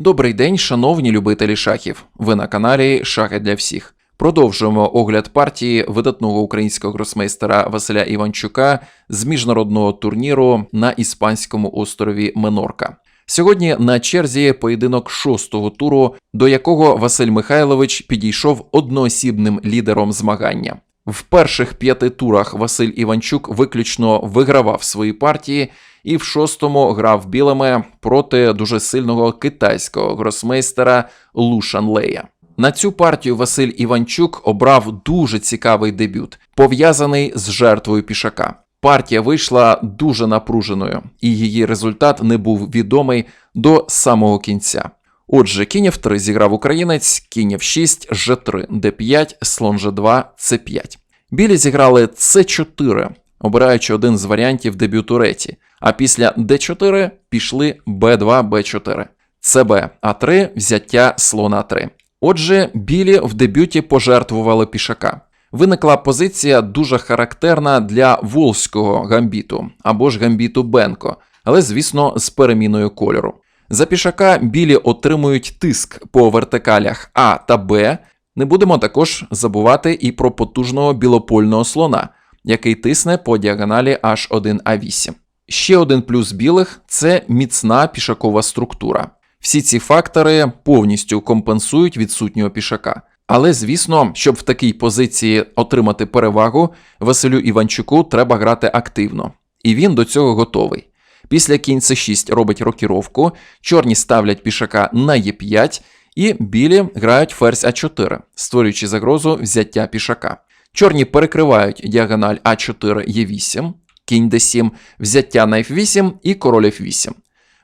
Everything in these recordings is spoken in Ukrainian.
Добрий день, шановні любителі шахів. Ви на каналі Шахи для всіх. Продовжуємо огляд партії видатного українського гросмейстера Василя Іванчука з міжнародного турніру на іспанському острові Менорка. Сьогодні на черзі поєдинок шостого туру, до якого Василь Михайлович підійшов одноосібним лідером змагання. В перших п'яти турах Василь Іванчук виключно вигравав свої партії і в шостому грав білими проти дуже сильного китайського гросмейстера Лу Шанлея. На цю партію Василь Іванчук обрав дуже цікавий дебют, пов'язаний з жертвою пішака. Партія вийшла дуже напруженою, і її результат не був відомий до самого кінця. Отже, кінь F3 зіграв українець, кінь F6, G3, D5, слон G2, C5. Білі зіграли C4, обираючи один з варіантів дебюту реті, а після D4 пішли B2, B4, CB, А3, взяття слона 3. Отже, білі в дебюті пожертвували пішака. Виникла позиція дуже характерна для волзького гамбіту або ж гамбіту Бенко, але, звісно, з переміною кольору. За пішака білі отримують тиск по вертикалях А та Б. Не будемо також забувати і про потужного білопольного слона, який тисне по діагоналі H1A8. Ще один плюс білих це міцна пішакова структура. Всі ці фактори повністю компенсують відсутнього пішака. Але звісно, щоб в такій позиції отримати перевагу, Василю Іванчуку треба грати активно, і він до цього готовий. Після кінь c6 робить рокіровку, чорні ставлять пішака на Е5, і білі грають ферзь А4, створюючи загрозу взяття пішака. Чорні перекривають діагональ А4 Е8, кінь d7, взяття на F8 і король F8.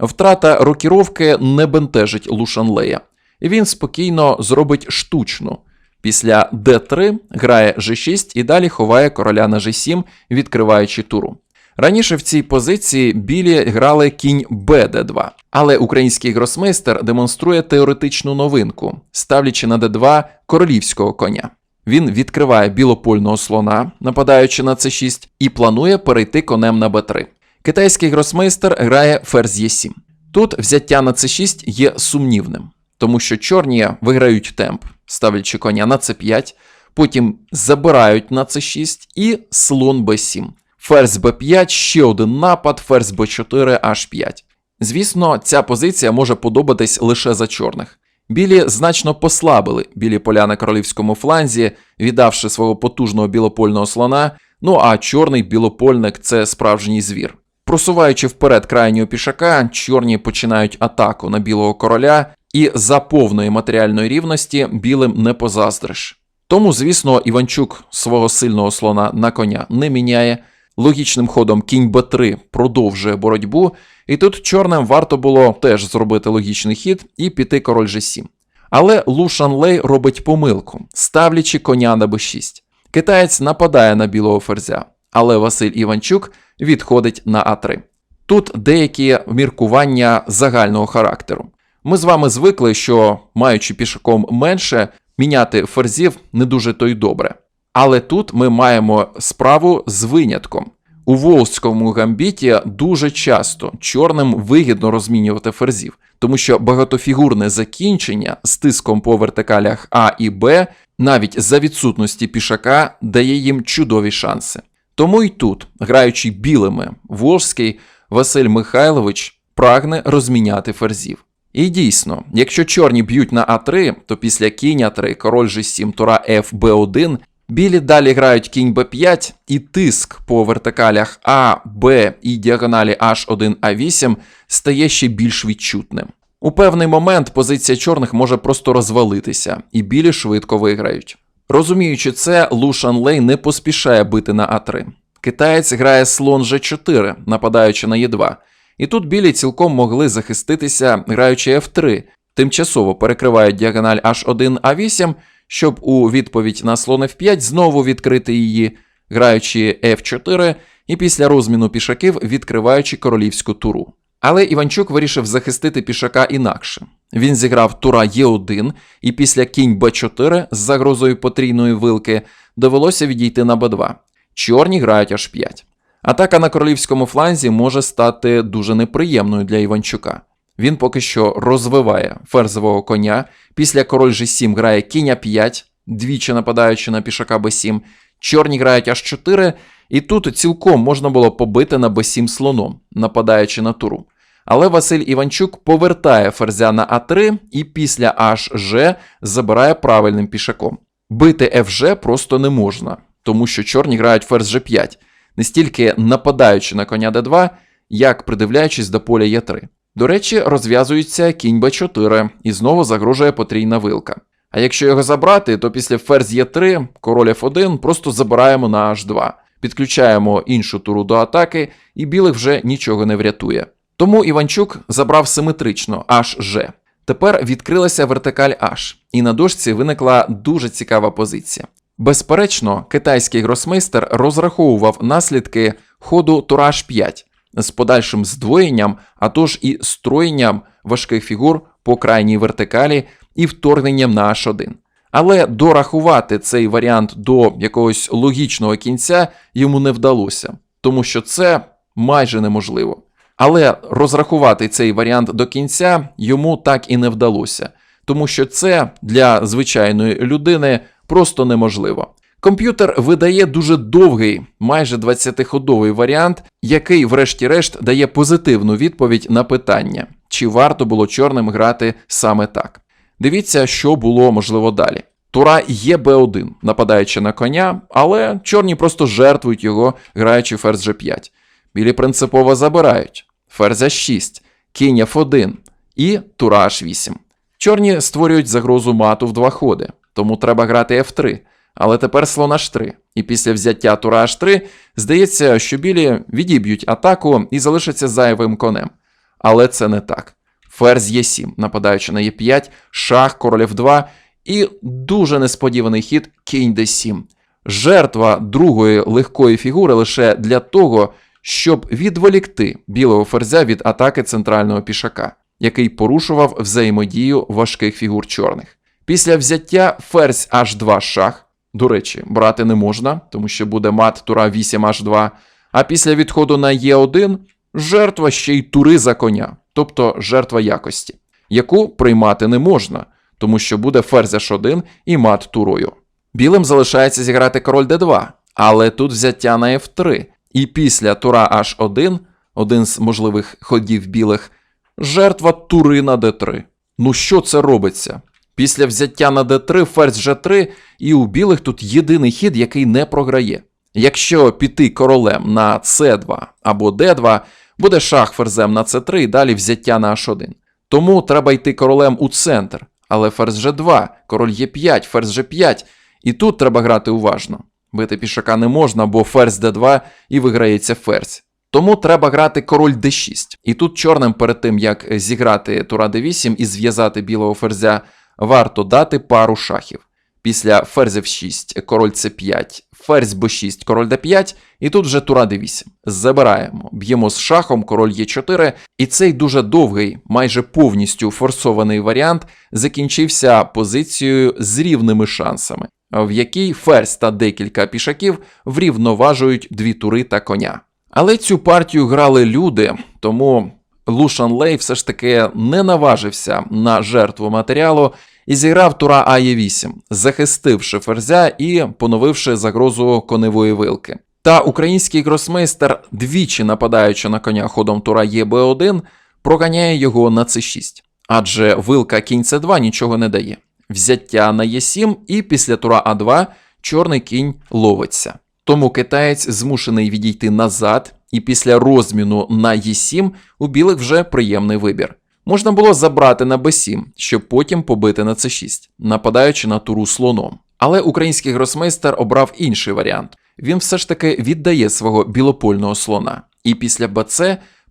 Втрата рокіровки не бентежить Лушанлея. Він спокійно зробить штучну. Після d3 грає g6 і далі ховає короля на g7, відкриваючи туру. Раніше в цій позиції білі грали кінь bd2, але український гросмейстер демонструє теоретичну новинку, ставлячи на d2 королівського коня. Він відкриває білопольного слона, нападаючи на c6, і планує перейти конем на b3. Китайський гросмейстер грає ферзь Е7. Тут взяття на c6 є сумнівним, тому що чорні виграють темп, ставлячи коня на c5, потім забирають на c6 і слон b7. Ферзь b5, ще один напад, ферзь b4, h5. Звісно, ця позиція може подобатись лише за чорних. Білі значно послабили білі поля на королівському фланзі, віддавши свого потужного білопольного слона. Ну а чорний білопольник це справжній звір. Просуваючи вперед крайнього пішака, чорні починають атаку на білого короля, і за повної матеріальної рівності білим не позаздриш. Тому, звісно, Іванчук свого сильного слона на коня не міняє. Логічним ходом кінь Б3 продовжує боротьбу, і тут чорним варто було теж зробити логічний хід і піти король G7. Але Лу Шанлей робить помилку, ставлячи коня на Б6. Китаєць нападає на білого ферзя, але Василь Іванчук відходить на А3. Тут деякі міркування загального характеру. Ми з вами звикли, що, маючи пішаком менше, міняти ферзів не дуже то й добре. Але тут ми маємо справу з винятком. У волзькому гамбіті дуже часто чорним вигідно розмінювати ферзів, тому що багатофігурне закінчення з тиском по вертикалях А і Б, навіть за відсутності пішака, дає їм чудові шанси. Тому й тут, граючи білими, Волжський Василь Михайлович прагне розміняти ферзів. І дійсно, якщо чорні б'ють на А3, то після кінь 3 король G7, тура F, B1, білі далі грають кінь B5, і тиск по вертикалях А, Б і діагоналі H1, A8 стає ще більш відчутним. У певний момент позиція чорних може просто розвалитися, і білі швидко виграють. Розуміючи це, Лу Шанлей не поспішає бити на А3. Китаєць грає слон G4, нападаючи на Е2. І тут білі цілком могли захиститися, граючи F3, тимчасово перекривають діагональ H1 A8, щоб у відповідь на слон F5 знову відкрити її, граючи F4, і після розміну пішаків відкриваючи королівську туру. Але Іванчук вирішив захистити пішака інакше. Він зіграв тура Е1, і після кінь Б4 з загрозою потрійної вилки довелося відійти на Б2. Чорні грають H5. Атака на королівському фланзі може стати дуже неприємною для Іванчука. Він поки що розвиває ферзового коня. Після король G7 грає кінь 5 двічі нападаючи на пішака b7. Чорні грають H4, і тут цілком можна було побити на b7 слоном, нападаючи на туру. Але Василь Іванчук повертає ферзя на А3 і після HG забирає правильним пішаком. Бити FG просто не можна, тому що чорні грають ферзь G5, не стільки нападаючи на коня d2, як придивляючись до поля Е3. До речі, розв'язується кінь Б4 і знову загрожує потрійна вилка. А якщо його забрати, то після ферзь Е3, король F1 просто забираємо на H2, підключаємо іншу туру до атаки, і білих вже нічого не врятує. Тому Іванчук забрав симетрично HG. Тепер відкрилася вертикаль H, і на дошці виникла дуже цікава позиція. Безперечно, китайський гросмейстер розраховував наслідки ходу тура H5 з подальшим здвоєнням, а тож і строєнням важких фігур по крайній вертикалі і вторгненням на H1. Але дорахувати цей варіант до якогось логічного кінця йому не вдалося, тому що це майже неможливо. Але розрахувати цей варіант до кінця йому так і не вдалося, тому що це для звичайної людини просто неможливо. Комп'ютер видає дуже довгий, майже 20-ходовий варіант, який, врешті-решт, дає позитивну відповідь на питання, чи варто було чорним грати саме так. Дивіться, що було можливо далі. Тура є Б1, нападаючи на коня, але чорні просто жертвують його, граючи ферзь G5. Білі принципово забирають ферзь H6, кінь F1 і тура H8. Чорні створюють загрозу мату в два ходи, тому треба грати F3. Але тепер слон H3. І після взяття тура H3 здається, що білі відіб'ють атаку і залишаться зайвим конем. Але це не так. Ферзь Е7, нападаючи на Е5, шах, король F2 і дуже несподіваний хід кінь d7. Жертва другої легкої фігури лише для того, щоб відволікти білого ферзя від атаки центрального пішака, який порушував взаємодію важких фігур чорних. Після взяття ферзь H2 шах, до речі, брати не можна, тому що буде мат тура 8 H2, а після відходу на Е1 жертва ще й тури за коня, тобто жертва якості, яку приймати не можна, тому що буде ферзь H1 і мат турою. Білим залишається зіграти король d2, але тут взяття на F3, і після тура H1, один з можливих ходів білих, жертва тури на d3. Ну що це робиться? Після взяття на d3 ферзь g3, і у білих тут єдиний хід, який не програє. Якщо піти королем на c2 або d2, буде шах ферзем на c3 і далі взяття на h1. Тому треба йти королем у центр. Але ферзь g2, король Е5, ферзь g5, і тут треба грати уважно. Бити пішака не можна, бо ферзь d2 і виграється ферзь. Тому треба грати король d6. І тут чорним перед тим, як зіграти тура d8 і зв'язати білого ферзя, варто дати пару шахів. Після ферзів 6, король c5, ферзь b6, король d5, і тут вже тура d8. Забираємо, б'ємо з шахом, король e4, і цей дуже довгий, майже повністю форсований варіант закінчився позицією з рівними шансами, в якій ферзь та декілька пішаків врівноважують дві тури та коня. Але цю партію грали люди, тому Лушан Лей все ж таки не наважився на жертву матеріалу і зіграв тура АЕ8, захистивши ферзя і поновивши загрозу коневої вилки. Та український гросмейстер, двічі нападаючи на коня ходом тура ЄБ1, проганяє його на С6, адже вилка кінь С2 нічого не дає. Взяття на Е7 і після тура А2 чорний кінь ловиться. Тому китаєць змушений відійти назад, і після розміну на Е7 у білих вже приємний вибір. Можна було забрати на Б7, щоб потім побити на С6, нападаючи на туру слоном. Але український гросмейстер обрав інший варіант. Він все ж таки віддає свого білопольного слона, і після БЦ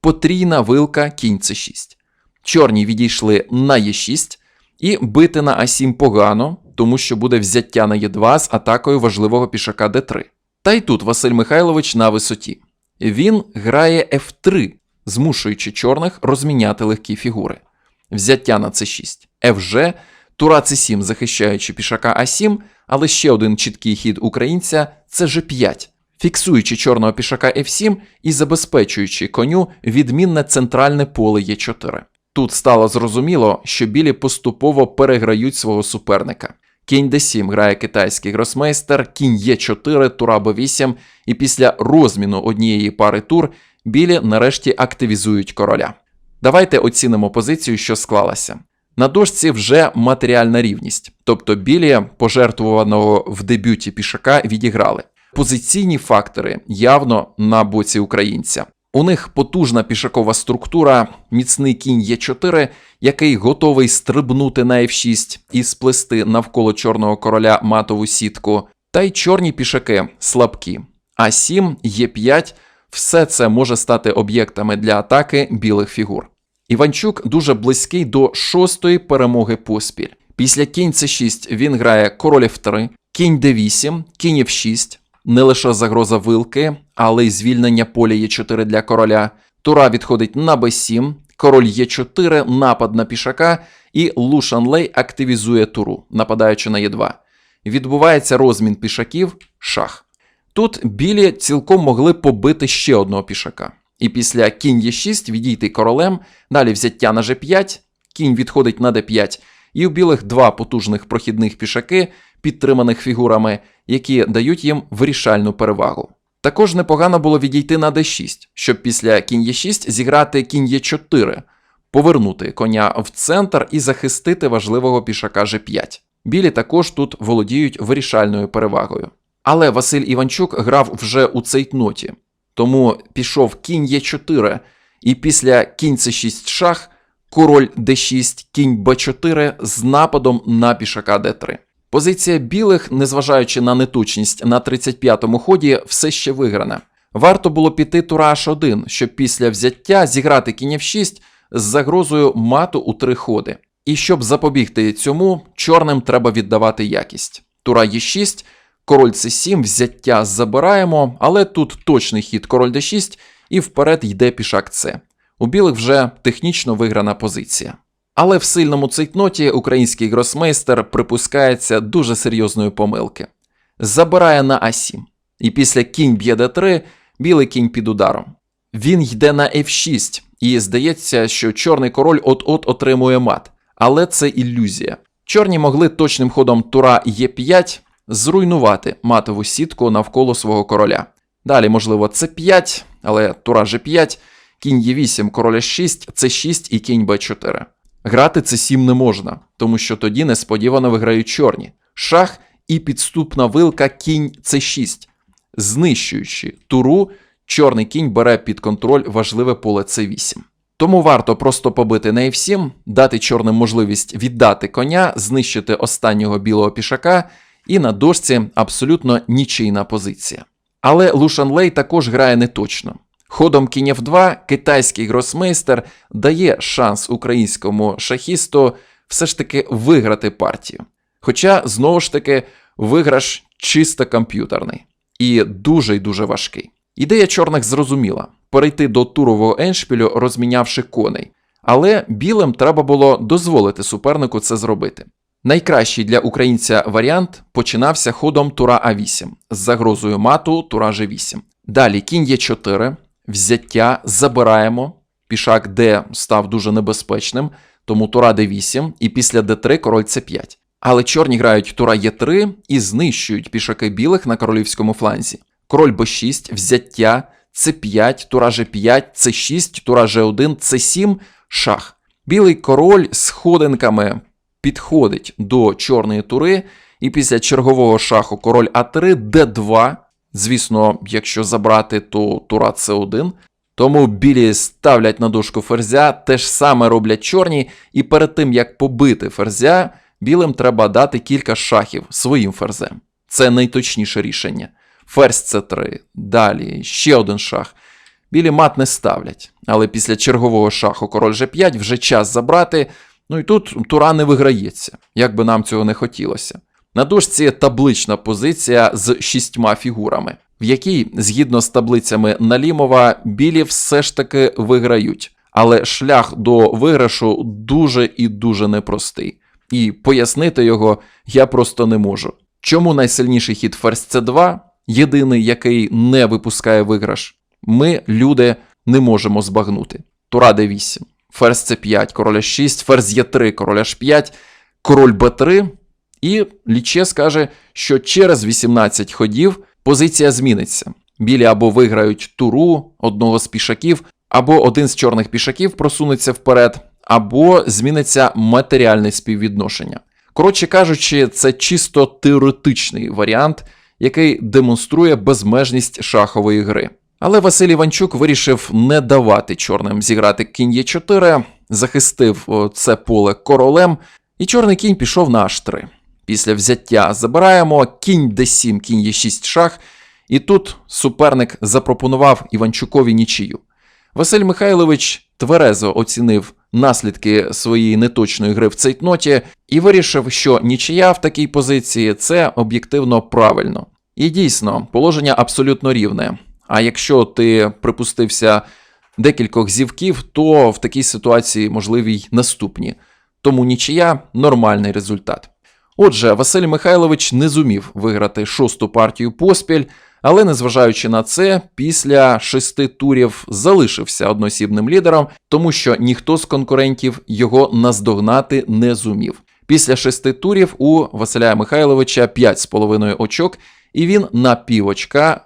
потрійна вилка кінь С6. Чорні відійшли на Е6, і бити на А7 погано, тому що буде взяття на Е2 з атакою важливого пішака Д3. Та й тут Василь Михайлович на висоті. Він грає F3, змушуючи чорних розміняти легкі фігури. Взяття на С6, FG, тура С7, захищаючи пішака А7, але ще один чіткий хід українця це G5, фіксуючи чорного пішака F7 і забезпечуючи коню відмінне центральне поле Е4. Тут стало зрозуміло, що білі поступово переграють свого суперника. Кінь d7 грає китайський гросмейстер, кінь Е4, тура Б8, і після розміну однієї пари тур білі нарешті активізують короля. Давайте оцінимо позицію, що склалася. На дошці вже матеріальна рівність, тобто білі пожертвуваного в дебюті пішака відіграли. Позиційні фактори явно на боці українця. У них потужна пішакова структура, міцний кінь Е4, який готовий стрибнути на F6 і сплести навколо чорного короля матову сітку. Та й чорні пішаки слабкі. А7, Е5 все це може стати об'єктами для атаки білих фігур. Іванчук дуже близький до шостої перемоги поспіль. Після кінь С6 він грає король F3, кінь D8, кінь F6, не лише загроза вилки, але й звільнення поля Е4 для короля. Тура відходить на Б7, король Е4, напад на пішака, і Лушанлей активізує туру, нападаючи на Е2. Відбувається розмін пішаків, шах. Тут білі цілком могли побити ще одного пішака. І після кінь Е6 відійти королем, далі взяття на G5, кінь відходить на D5, і у білих два потужних прохідних пішаки, підтриманих фігурами, які дають їм вирішальну перевагу. Також непогано було відійти на d6, щоб після кінь Е6 зіграти кінь Е4, повернути коня в центр і захистити важливого пішака G5. Білі також тут володіють вирішальною перевагою. Але Василь Іванчук грав вже у цейтноті, тому пішов кінь Е4, і після кінь С6 шах, король Д6, кінь Б4 з нападом на пішака Д3. Позиція білих, незважаючи на неточність на 35-му ході, все ще виграна. Варто було піти тура H1, щоб після взяття зіграти кінь F6 з загрозою мату у три ходи. І щоб запобігти цьому, чорним треба віддавати якість. Тура Е6, король С7, взяття забираємо, але тут точний хід король Д6 і вперед йде пішак С. У білих вже технічно виграна позиція. Але в сильному цейтноті український гросмейстер припускається дуже серйозної помилки. Забирає на А7. І після кінь б'є Д3, білий кінь під ударом. Він йде на F6, і здається, що чорний король от-от отримує мат. Але це ілюзія. Чорні могли точним ходом тура Е5 зруйнувати матову сітку навколо свого короля. Далі, можливо, С5, але тура G5, кінь Е8, король 6, С6 і кінь Б4. Грати С7 не можна, тому що тоді несподівано виграють чорні. Шах і підступна вилка кінь С6. Знищуючи туру, чорний кінь бере під контроль важливе поле С8. Тому варто просто побити на F7, дати чорним можливість віддати коня, знищити останнього білого пішака, і на дошці абсолютно нічийна позиція. Але Лушанлей також грає неточно. Ходом кінь F2 китайський гросмейстер дає шанс українському шахісту все ж таки виграти партію. Хоча, знову ж таки, виграш чисто комп'ютерний і дуже й дуже важкий. Ідея чорних зрозуміла перейти до турового еншпілю, розмінявши коней. Але білим треба було дозволити супернику це зробити. Найкращий для українця варіант починався ходом тура А8 з загрозою мату тура G8. Далі кінь Е4, взяття, забираємо. Пішак Д став дуже небезпечним, тому тура Д8, і після Д3 король С5. Але чорні грають тура Е3 і знищують пішаки білих на королівському фланзі. Король Б6, взяття, С5, тура Ж5, С6, тура Ж1, С7, шах. Білий король з ходинками підходить до чорної тури, і після чергового шаху король А3, Д2. Звісно, якщо забрати, то тура С1. Тому білі ставлять на дошку ферзя, те ж саме роблять чорні, і перед тим як побити ферзя, білим треба дати кілька шахів своїм ферзем. Це найточніше рішення. Ферзь С3, далі ще один шах. Білі мат не ставлять, але після чергового шаху король G5 вже час забрати. Ну і тут тура не виграється, як би нам цього не хотілося. На дошці таблична позиція з шістьма фігурами, в якій, згідно з таблицями Налімова, білі все ж таки виграють. Але шлях до виграшу дуже і дуже непростий. І пояснити його я просто не можу. Чому найсильніший хід ферзь С2, єдиний, який не випускає виграш, ми, люди, не можемо збагнути. Тура Д8, ферзь c5, король h6, ферзь e3, король h5, король b3. І Ліче скаже, що через 18 ходів позиція зміниться. Білі або виграють туру одного з пішаків, або один з чорних пішаків просунеться вперед, або зміниться матеріальне співвідношення. Коротше кажучи, це чисто теоретичний варіант, який демонструє безмежність шахової гри. Але Василь Іванчук вирішив не давати чорним зіграти кінь Е4, захистив це поле королем, і чорний кінь пішов на H3. Після взяття забираємо кінь d7, кінь Е6 шах, і тут суперник запропонував Іванчукові нічию. Василь Михайлович тверезо оцінив наслідки своєї неточної гри в цейтноті і вирішив, що нічия в такій позиції це об'єктивно правильно. І дійсно, положення абсолютно рівне. А якщо ти припустився декількох зівків, то в такій ситуації можливі й наступні. Тому нічия нормальний результат. Отже, Василь Михайлович не зумів виграти шосту партію поспіль, але незважаючи на це, після шести турів залишився одноосібним лідером, тому що ніхто з конкурентів його наздогнати не зумів. Після шести турів у Василя Михайловича 5,5 очок, і він на півочка